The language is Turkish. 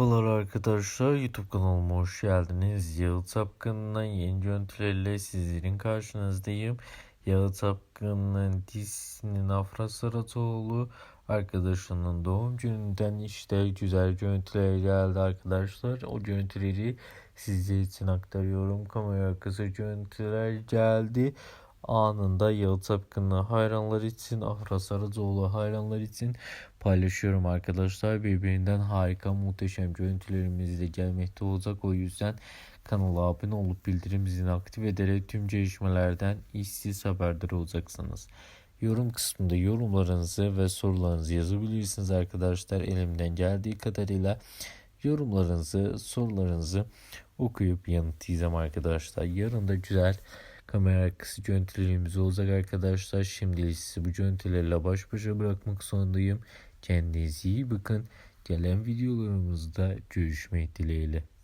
Merhabalar arkadaşlar YouTube kanalıma hoş geldiniz. Yağı Tapkın'dan yeni görüntülerle sizlerin karşınızdayım. Yağı Tapkın'ın dizisinin Afra Saratoğlu arkadaşının doğum gününden işte güzel görüntüler geldi arkadaşlar. O görüntüleri sizler için aktarıyorum. Kamera arkası görüntüler geldi. Anında Yağı Tapkın'ı hayranlar için, Afra Saratoğlu hayranlar için paylaşıyorum arkadaşlar. Birbirinden harika muhteşem görüntülerimiz de gelmekte olacak. O yüzden kanala abone olup bildirim zilini aktif ederek tüm gelişmelerden işsiz haberdar olacaksınız. Yorum kısmında yorumlarınızı ve sorularınızı yazabilirsiniz arkadaşlar. Elimden geldiği kadarıyla yorumlarınızı, sorularınızı okuyup yanıtlayacağım arkadaşlar. Yarın da güzel kamera arkası görüntülerimiz olacak arkadaşlar. Şimdilik sizi bu görüntülerle baş başa bırakmak zorundayım. Kendinize iyi bakın. Gelen videolarımızda görüşmek dileğiyle.